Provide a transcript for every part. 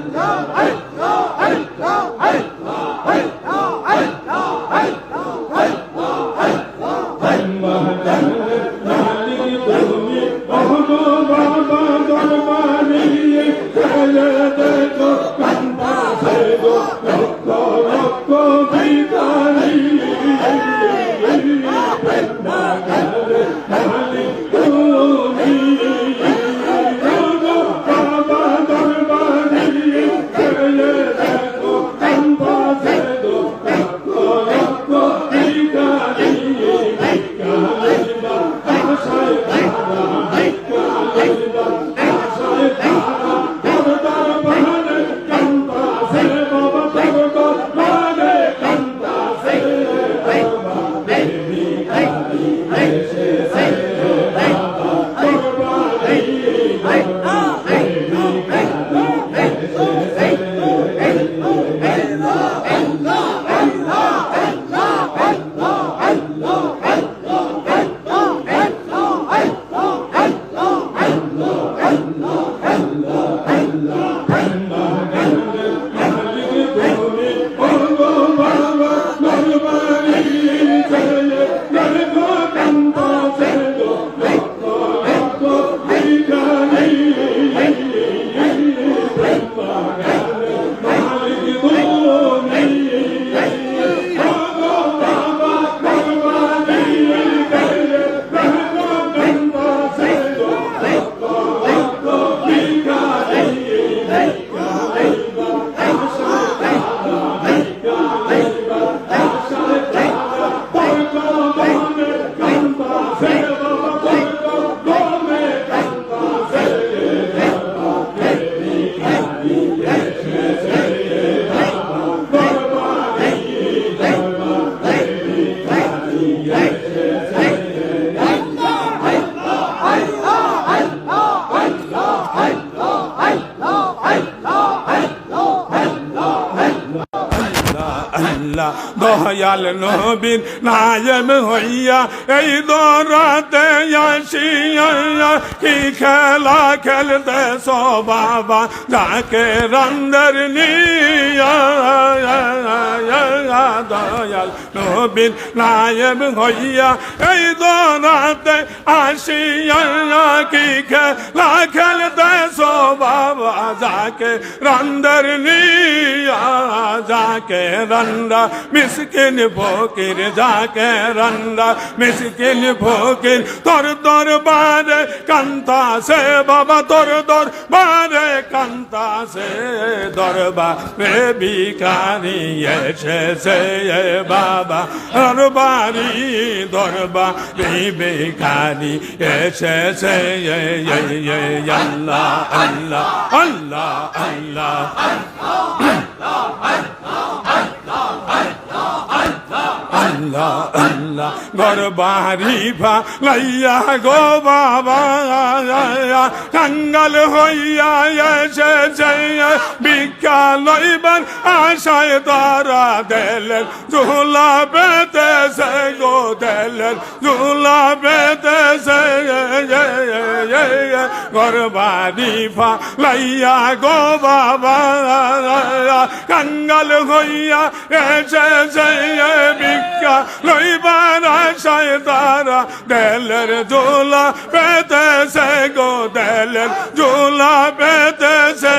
আল্লাহ এই আসিয়া কি খেলা খেলতে সো বাবা যাকে রন্দর নিয়া দয়াল। নবীর নায়ম হইয়া এই দরাতে আসিয়া কি খেলা খেলতে সো বাবা যাকে রন্দর নিয়া যাকে রন্দা মিসকিন ফকির, যাকে রন্দা মিসকিন ফকির, তোর দরবারে কান্তা সে বাবা, তোর দরবারে কান্তা সে দরবারে ভিখারি এসেছে এ বাবা। দরবারি দরবারি ভিখারি এসেছে এ এ আল্লাহ আল্লাহ আল্লাহ আল্লাহ আল্লাহ আল্লাহ গরবারি ভা লাইয়া গো বাবা কাঙ্গাল হইয়া এসেছে। ভিক্ষা লইবার আশায় তারা দিলেন, ঝুলা পেতেছে গো দিলেন, ঝুলা পেতেছে গরবারি ভা লাইয়া গো বাবা, কাঙ্গাল হইয়া এসেছে ভিক্ষা লইবার আশায় তারা দেলের ঝোলা পেতেছে গো, দেলের ঝোলা পেতেছে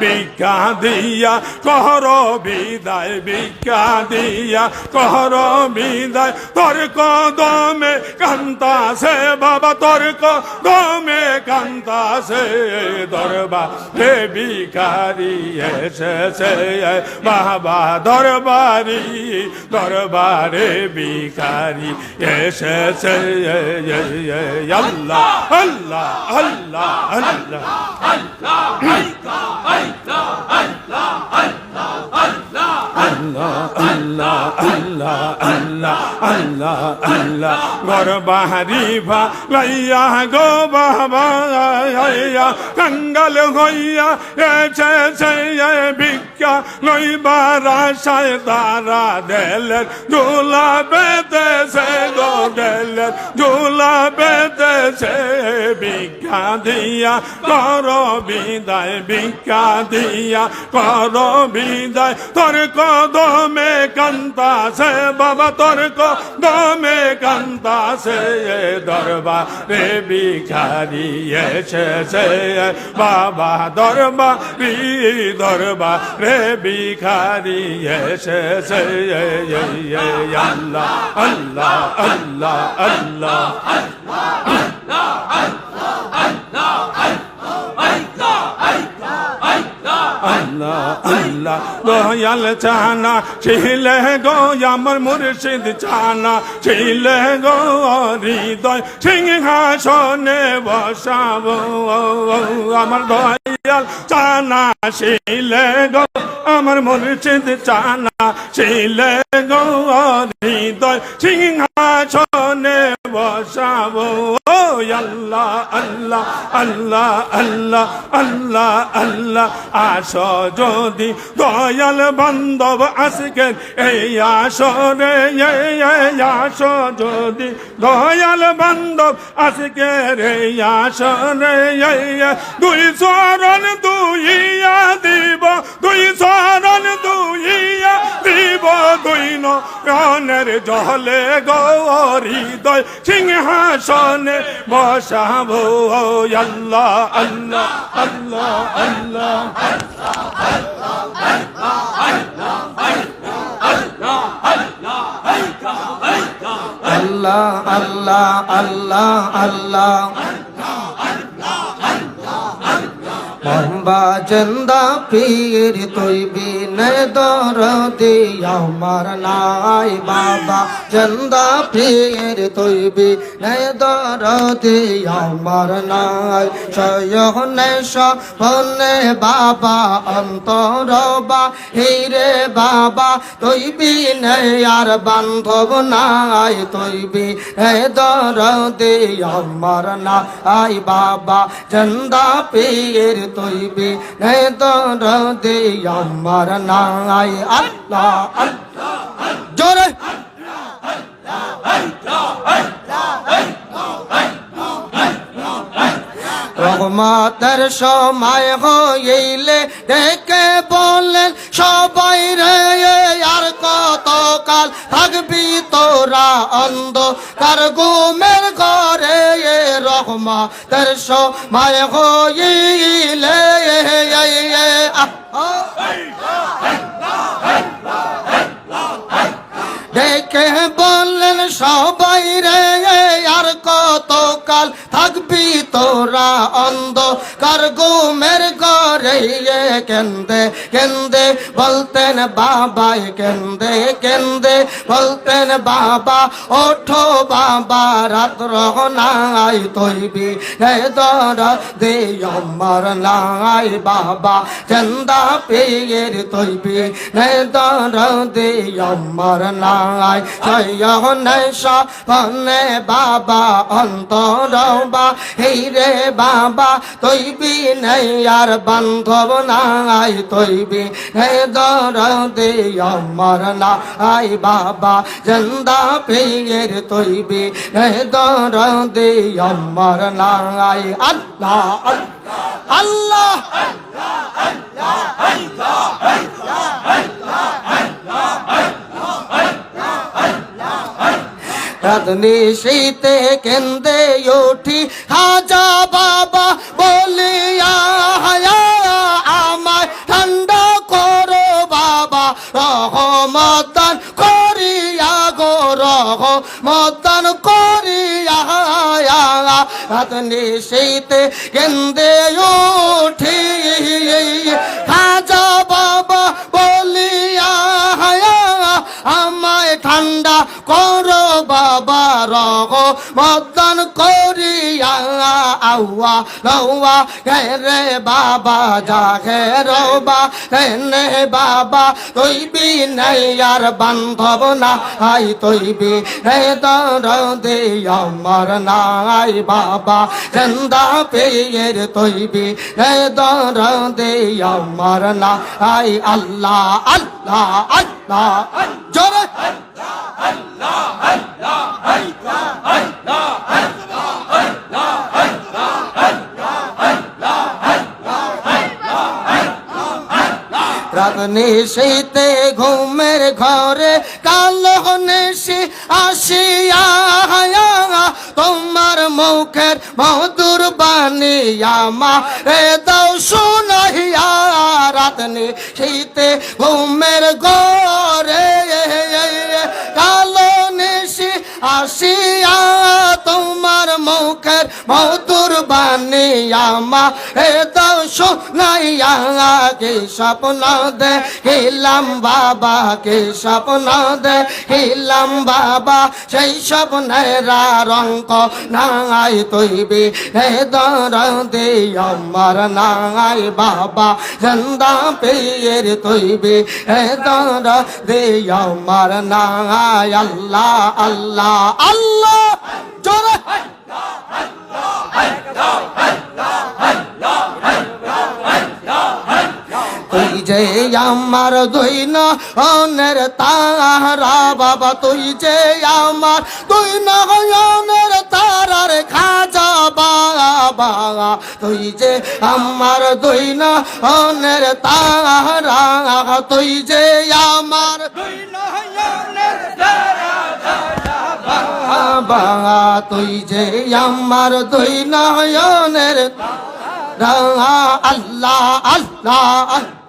ভিক্ষা দিয়া কর বিদায়, ভিক্ষা দিয়া কর বিদায়। তোর কদমে কান্তাছে বাবা তোর কদমে কান্তাছে দরবা হে ভিখারি এসেছে বাবা দরবারি দরবারে ভিখারি এসেছে আল্লাহ আল্লাহ আল্লাহ আল্লাহ আল্লাহ আল্লাহ আল্লাহ আল্লাহ আল্লাহ আল্লাহ ঘর বাহারি ভা লাইয়া গো বাবা কঙ্গাল হইয়া এছে সে ভিক্ষা লইবার আশায় তারা দেলের ঝুলা বেতেছে গো দেলের ঝুলা বেতেছে ভিক্ষা দিয়া কর বিদায়, ভিক্ষা দিয়া কর বিদায়। তোর কদমে কান্তাছে বাবা, তোর কদমে কান্তাছে দরবারে ভিখারি এসেছে বাবা দরবারি দরবারে ভিখারি এসেছে আল্লাহ আল্লাহ আল্লাহ আল্লাহ আল্লাহ আল্লাহ। দয়াল চানা ছিলে গো আমার মুর্শিদ চানা ছিলে গো হৃদয় সিংহাসনে বসাবো। আমার দয়াল চানা ছিলে গো আমার মুর্শিদ চানা গো হৃদয় সিংহাসনে বসাবো। আল্লাহ আল্লাহ আল্লাহ আল্লাহ আল্লাহ আল্লাহ। আস যদি দয়াল বান্ধব আজকের এই আসরে আস যদি দয়াল বান্ধব আজকের এই আসরে দুই চরণ দুইয়া দিব, দুই চরণ দুইয়া দিব দুই নয়নের জলে গৌরীদয় সিংহাসনে বসাবো আল্লাহ আল্লাহ আল্লাহ আল্লাহ আল্লাহ আল্লাহ আল্লাহ আল্লাহ মোহম্বা চন্দা পীর তুই বিনয় দর আমার নাই বাবা। চন্দা পীর তুই বিনয় দর আমার নাই। সয়নে সপনে বাবা, অন্তর বা। হিরে বাবা, তুই বিনয় আর বান্ধব নাই। তুই বিনয় দর আমার নাই বাবা। চন্দা পীর তৈবে দে আমার নাই আল্লাহ জোরে। রহমতের সময় হইলে ডেকে বললেন, সবাই রে, আর কত কাল থাকবি তোরা অন্ধ কার ঘুমের ঘরে? রহমতের সময় হইলে। ডেকে বললেন সবাই রে আর কত কাল থাকবি তোরা অন্ধ কার ঘুমের ঘরে কেন্দে কেন্দে বলতেন বাবাই কেন্দে কেন্দে বলতেন বাবা, ওঠো বাবা রাত নাই তৈবি, হে দর দে আমার নাই বাবা, চন্দা পেয়ের তৈবি, হে দর দে নাই সয়নে সপনে বাবা, অন্তর বা হেই রে বাবা তৈবি নেই আর বান্ধব নাই তৈবি হে দর দে আমার নাই বাবা জন্দা পেয়ের তৈবি হে দর দে আমার নাই আল্লাহ আল্লাহ রাধনি শীতে কেন্দে উঠি হাজা বাবা বলিয়া, হায়া, আমায় ঠান্ডা করো বাবা। রহমতান করিয়া গো রহমতান করিয়া রাধনি শীতে কেন্দে উঠি হাজা বাবা বলিয়া, হায়া, আমায় ঠান্ডা করো বাবা রহ মদন করিয়া আউয়া গে রে বাবা যা গে রবা নে বাবা তুই বি নাই আর বান্ধব না আই তুই বি রে দর দে আমার নাই বাবা চন্দা পেয়ের তুই বি রে দর দে আমার না আই আল্লাহ আল্লাহ আল্লাহ জোরে রাগনে শীতে ঘুমের ঘরে কালো নেশি আসিয়া তোমার মুখের মধুর বাণী আমার রে দাও শুনাইয়া। রাতনে শীতে ঘুমের ঘরে মধুর আমার রে দাও শুনাইয়া কে স্বপ্ন দে হিলাম বাবা কে স্বপ্ন দে হিলাম বাবা, সেই স্বপ্নের রঙ্ক নাই তৈবি হে দর দে আমার নাই বাবা, জন্দা পেয়ের তৈবি হে দর দে আমার নাই, আল্লাহ আল্লাহ আল্লাহ, জোরে তুই যে আমার দুই না অনের তারা বাবা, তুই যে আমার দুই না অনের তারার খাজা বাবা, তুই যে আমার দুই অনের তারা, তুই যে আমার দুই তুই যে আমার দুই নয়নের রাঙা আল্লাহ আল্লাহ।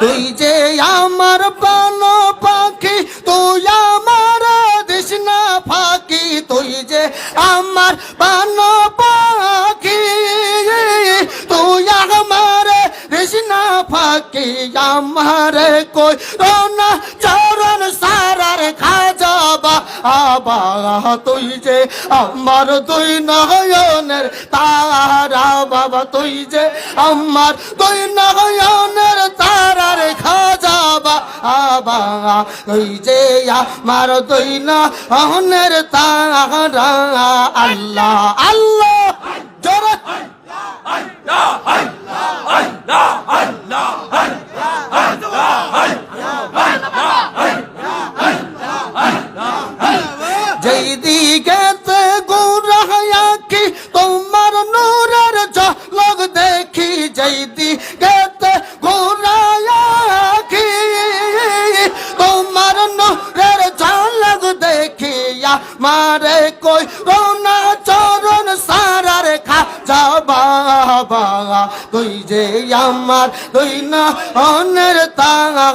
তুই যে আমার বান পাখি, তুই আমার দিশনা ফাঁকি, তুই যে আমার বান পাখি, তুই আমার কৃষ্ণা ফাঁকি, আমার কই রোনা সারার আবা তুই যে আমার দুই নয়নের তারা বাবা তুই যে আমার দুই নয়নের তারার খাজাবা আবা তুই যে আমার দুই নয়নের তারা আল্লাহ আল্লাহ জোরে যেই যেই দিকেতে গুরায়াকি তোমার নূরের ঝলক দেখিয়া মারে কই রোনা চরণ সারার খা যাবা তুই যে আমার তুই না অনের তারা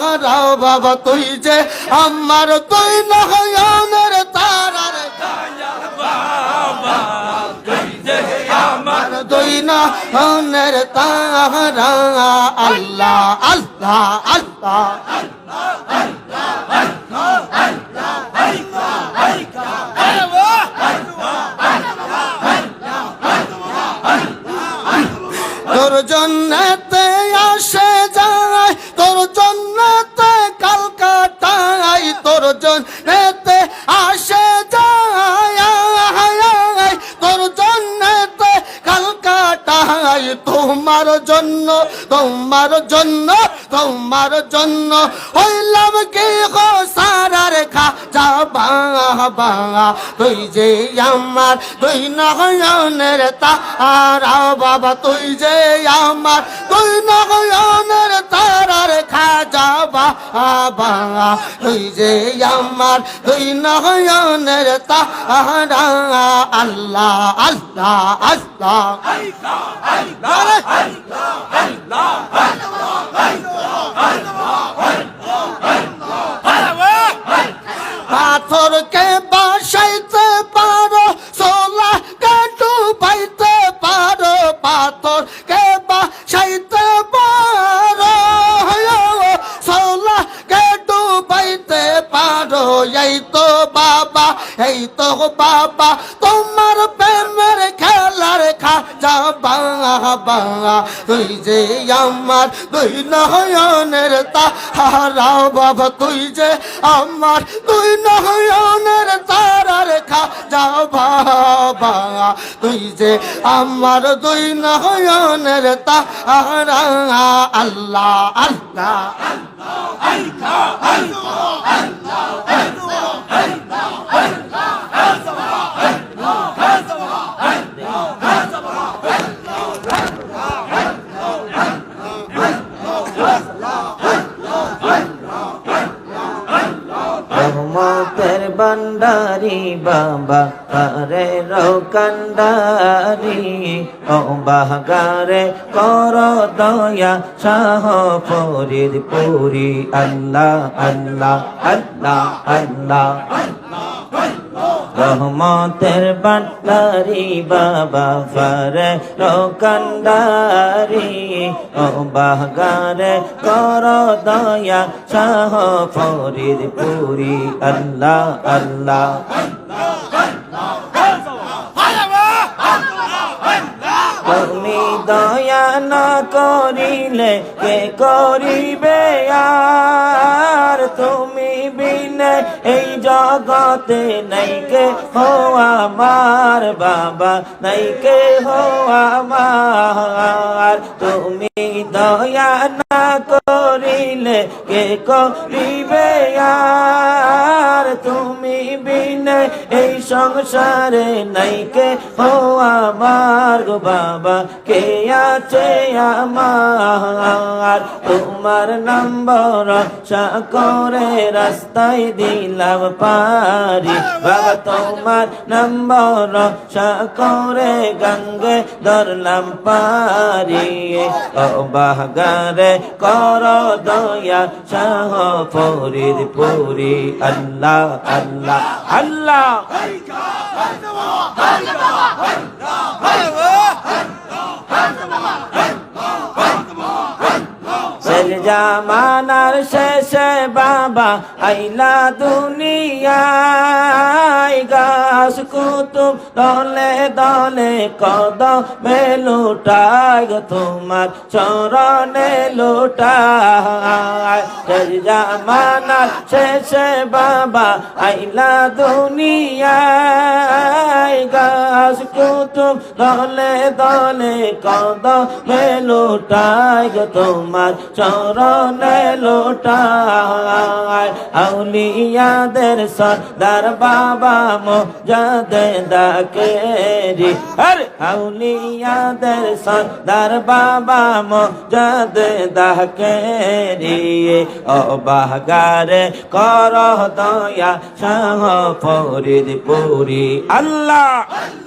বাবা। তুই যে আমার তুই না অনের তারার আমার তুই না অনের তারা আল্লাহ আল্লাহ আল্লাহ তোর জন্যতে তোমার জন্য তোমার জন্য তোমার জন্য। হইলাম কি গো সারার খা যাবা বাবা? তুই যে আমার তুই নয়নের তারা বাবা তুই যে আমার তুই নয়নের তারার খা যাবা বাবা। তুই যে আমার তুই নয়নের তারা। আল্লাহ আল্লাহ আল্লাহ। পাথরকে বাসাইতে পারো সোলা কাটু পাইতে পারো, পাথরকে বাসাইতে পারো। সোলা কাটু পাইতে পারো, এই বাবা, এই তো বাবা, তোমার প্রেমের বাবা তুই যে আমার দুই নয়নের তাহারা বাবা তুই যে আমার দুই নয়নের তারার খাজা বাবা তুই যে আমার দুই নয়নের তাহারা আল্লাহ আল্লাহ রহমতের বান্ডারি বাবা, আরে রোকান্ডারি ও বাগারে কর দয়া, শাহ ফরিদ পুরি আল্লাহ আল্লাহ আল্লাহ আল্লাহ। রহমতের বান্ডারি বাবা ফারে রোকান্ডারি ও বাগারে কর দয়া শাহ ফরিদ পুরি আল্লাহ আল্লাহ। তুমি দয়া না করিলে কে করিবে আর? তুমি এই জগতে নাই কে হো আমার বাবা, নাই কে হো আমার। তুমি দয়া না করিলে কে করিবে আর? তুমি বিনে এই সংসারে নাই কে হো আমার গো বাবা, কে আছে আমার? তোমার নম্বর করে রাস্তায় দিলাম পারি বাবা তোমার নম্বর করে গঙ্গে ধরলাম পারি ও বাগারে কর দয়া শাহ ফরিদ পুরি আল্লাহ আল্লাহ আল্লাহ শেষ জামানার শেষে বাবা আইলা দুনিয়ায় গাছ কুতুব দলে দলে কদ লুটায় গো তোমার চরণে লুটায়। শেষ জামানার শেষে বাবা আইলা দুনিয়ায় গাছ কুতুব দলে দলে কদ লুটায় গো তোমার চরণে লোটায় আউলিয়াদের সর্দার বাবা মোজাদে দাকেরি হর আউলিয়াদের সর্দার বাবা মোজাদে দাকেরি ও বাগারে কর দয়া শাহ ফরিদ পুরি আল্লাহ!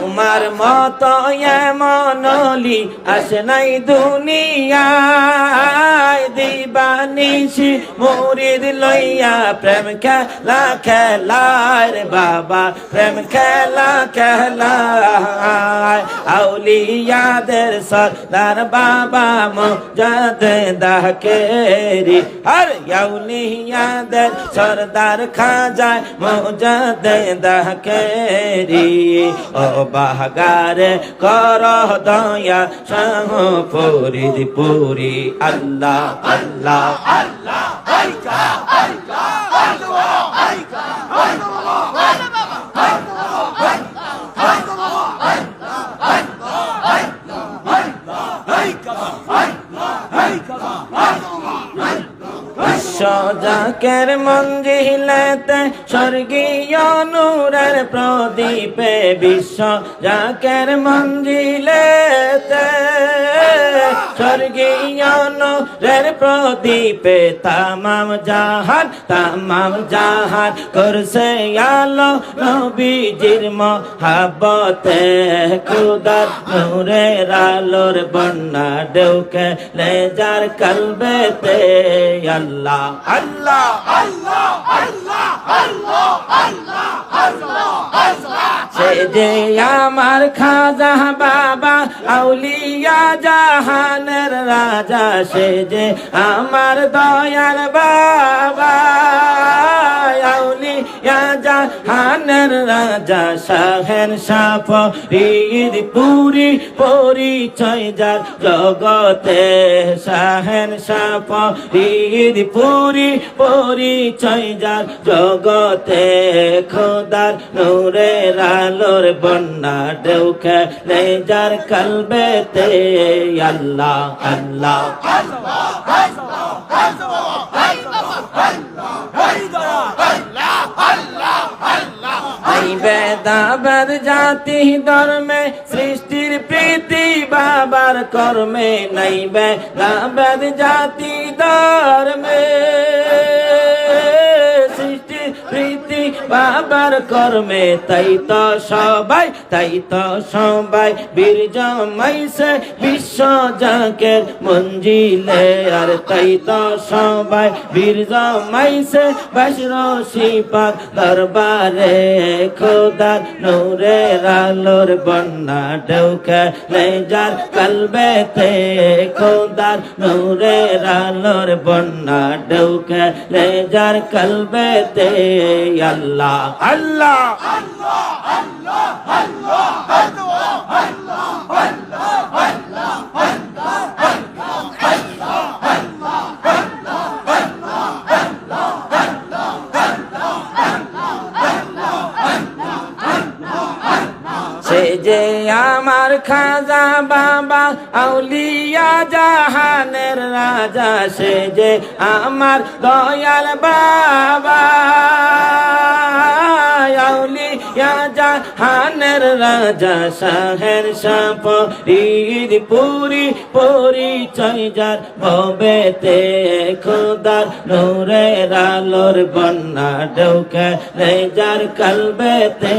তোমার মত মনলি আসে নাই দুনিয়ায়। দিবানিসি মুরিদ লইয়া প্রেম খেলা খেলায় রে বাবা, প্রেম খেলা খেলায়। আউলিয়াদের সর্দার বাবা মজাদে দাকেরি। আর আউলিয়াদের সর্দার খাজায় মজাদে দাকেরি। ও বাগারে কর দয়া শাহ পুরি পুরি আল্লাহ আল্লাহ সজাকের মঞ্জিলেতে স্বর্গীয় নূরের প্রদীপে বিশ্ব জাকের মঞ্জিলেতে স্বর্গীয় নূরের প্রদীপে তামাম জাহান তামাম জাহান করছে আলো নবীজির মহাবতে খুদার নূরের আলোর বন্যা ডেউকে লে যার কলবেতে, আল্লাহ আল্লাহ আল্লাহ আমার খাজা বাবা আউলিয়া জাহানের রাজা। সে যে আমার দয়ার বাবা আউলিয়া জাহানের রাজা শাহেন সাফ ঈদ পুরি পরিচয় যার জগতে। শাহেন সাফ ঈদ পুরি পরিচয় যার জগতে। খোদার নূরের আলোর বন্যা ঢেউ খেলে যার কলবেতে। আল্লাহ আল্লাহ। এই বেদাবেদ জাতি ধর্মে সৃষ্টির প্রীতি বাবার কর্মে নাই বেদাবেদ জাতি ধর্মে সৃষ্টির প্রীতি বাবার কর্মে, তাই তো সবাই, তাই তো সবাই বীর জমাইছে বিশ্ব জাকের মঞ্জিলে। আর তাই তো সবাই বীর জমাইছে বাসর শিপাক দরবারে। খোদার নূরের আলোর বন্যা ঢেউকে যার কলবেতে। খোদার নূরের আলোর বন্যা ঢেউকে যার কলবেতে। আল্লাহ আল্লাহ সে যে আমার খাজা বাবা আউলিয়া জাহানের রাজা সে যে আমার দয়াল বাবা। জাহানের রাজা শাহের সাপ। ঈদ পুরি পরিচয় যার ভবেতে খোদার। নূরের আলোর বন্যা ডৌকে রে যার কলবেতে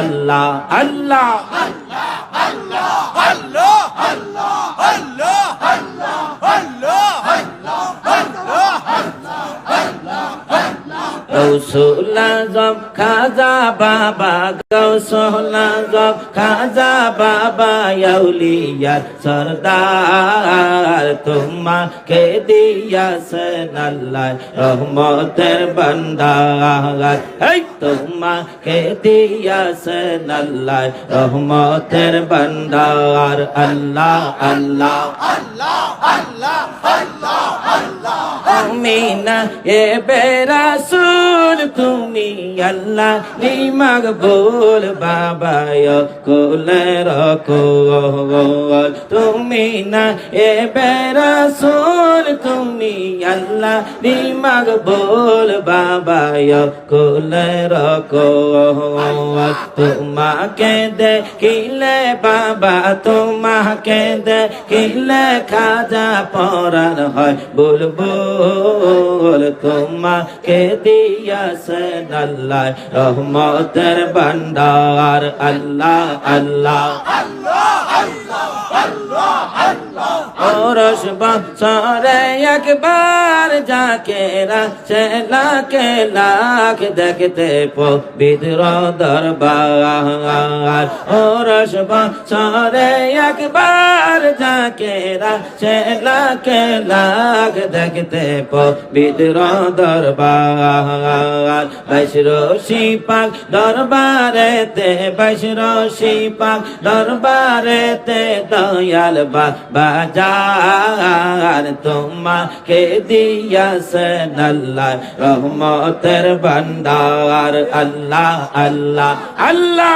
আল্লাহ। আল্লাহ গৌসুল আজম খাজা বাবা গৌসুল আজম খাজা বাবা আউলিয়ার সরদার। তোমাকে দিয়াছেন আল্লাহ রহমতের বান্দার। এই, তোমাকে দিয়াছেন আল্লাহ রহমতের বান্দার। আল্লাহ আল্লাহ আল্লাহ তুমি না এ বেরাসুল, তুমি আল্লাহ নিমাগ বল বাবা কোলে রকোল তুমি না এ বেরাসুল, তুমি আল্লাহ নিমাগ বল বাবা কোলে রকোল তোমাকে দেখিলে বাবা, তোমাকে দেখিলে খাজা পরার হয় বলব তোমাকে দিয়াছেন আল্লাহ রহমতের ভান্ডার আল্লাহ আল্লাহ। ওরস বছরে একবার যাকে রাখছে লাখে লাখ দেখতে পবিত্র দরবার ওরস বছরে একবার যাকে রাখছে লাখে লাখ দেখতে পবিত্র দরবার বৈশ্র শিপাক দরবারেতে বৈশ্র শিপাক দরবারেতে দয়াল বা বাজার তোমাকে দিয়াছেন আল্লাহ রহমতের ভান্ডার। আল্লাহ আল্লাহ আল্লাহ।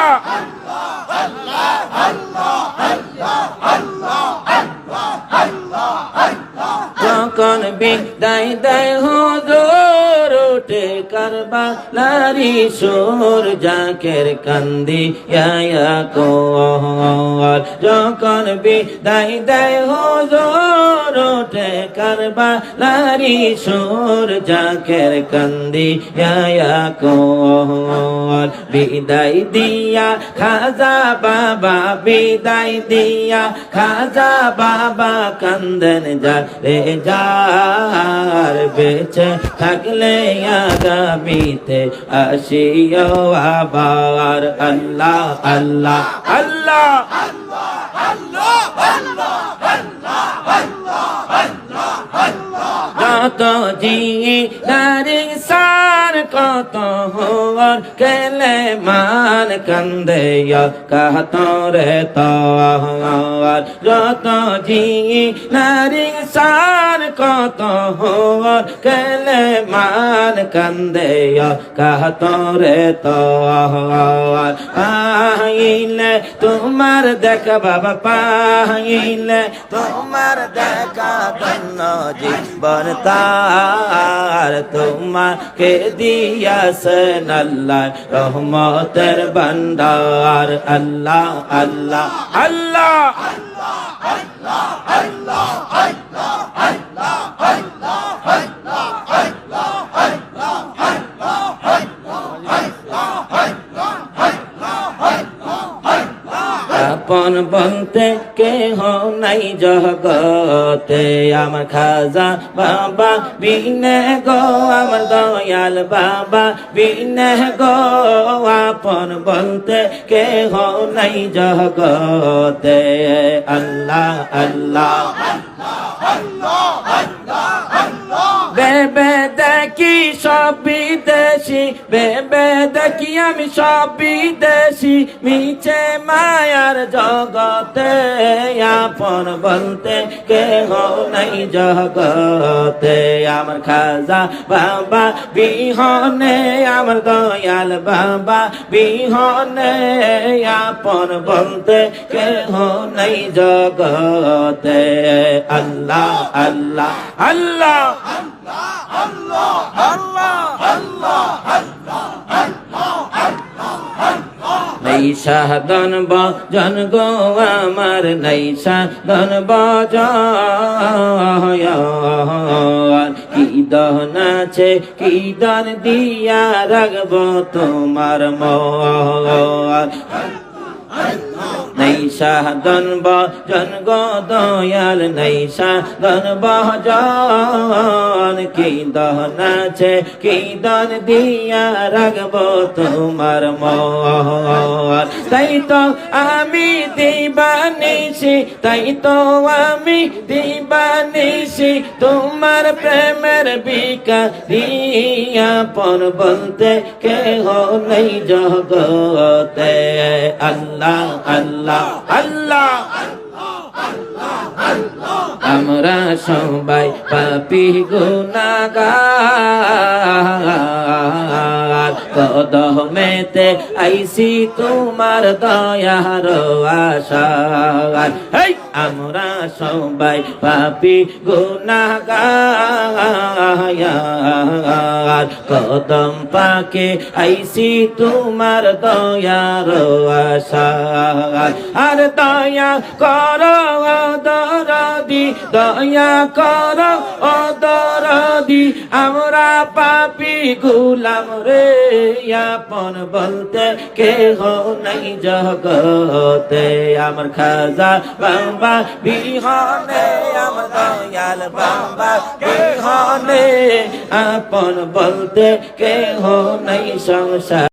যখন বিদায় দেয় হুজুর, উঠে কারবা সুর জাকের কান্দি ইয়া কোল যখন বিদায় দেয় হুজুর, উঠে কারবা লারি সুর জাকের কান্দি কোল বিদায় দিয়া খাজা বাবা, বিদায় দিয়া খাজা বাবা কান্দন যা রে যার বেঁচে থাকলে আগামীতে আসিও আবার। আল্লাহ আল্লাহ আল্লাহ যত জি নারী সার কত হওয়ার কেলে মান কান্দে কাহত রে তর যত জি নারী সার কত হওয়ার কেলে মান কান্দে কাহত রে তর পাইলে তোমার দেখা বাবা পাইলে তোমার দেখা ধন্য জীবন তার তোমাকে দিয়াছেন আল্লাহ রহমতের ভান্ডার আল্লাহ আল্লাহ আল্লাহ। আপন বলতে কেহ নাই জগতে আমার খাজা বাবা বিনে গো আমার দয়াল বাবা বিনে গো আপন বলতে কেহ নাই জগতে আল্লাহ আল্লাহ বেবে দেখি সব বিদেশি বেবে দেখি আমি সব বিদেশি। মিছে মায়ার জগতে আপন বলতে কেহ নাই জগতে। আমার খাজা বাবা বিহনে, আমার দয়াল বাবা বিহনে, আপন বলতে কেহ নাই জগতে। আল্লাহ আল্লাহ আল্লাহ। নাই সাধন বজন গো আমার নাই সাধন বজ কি দহন আছে, কি দন দিয়া রাখব তোমার মার নাই সাধন বজন গো দয়াল নাই সাধন বজন কি দহন আছে, কি দন দিয়া রাখব তোমার মন? তাই তো আমি দিবানিছি তাই তো আমি দিবানিছি তোমার প্রেমের বিকারিয়াপন বলতে কেহ নেই জগতে। আল্লাহ আল্লাহ। আল্লাহ আমরা সবাই পাপি গুণাগার কদমেতে আইসি তোমার দয়ার আশার। আমরা সবাই পাপি গুনাগার। কদম পাকে আইসি তোমার দয়ার আশার আর দয়া করো দরদি দয়া কর ও দরদি আমরা পাপি গুলাম রে, আপন বলতে কেহ নাই জগতে। আমার খাজা বাবা বিহনে আমার দয়াল বাবা বিহনে আপন বলতে কেহ নাই সংসার।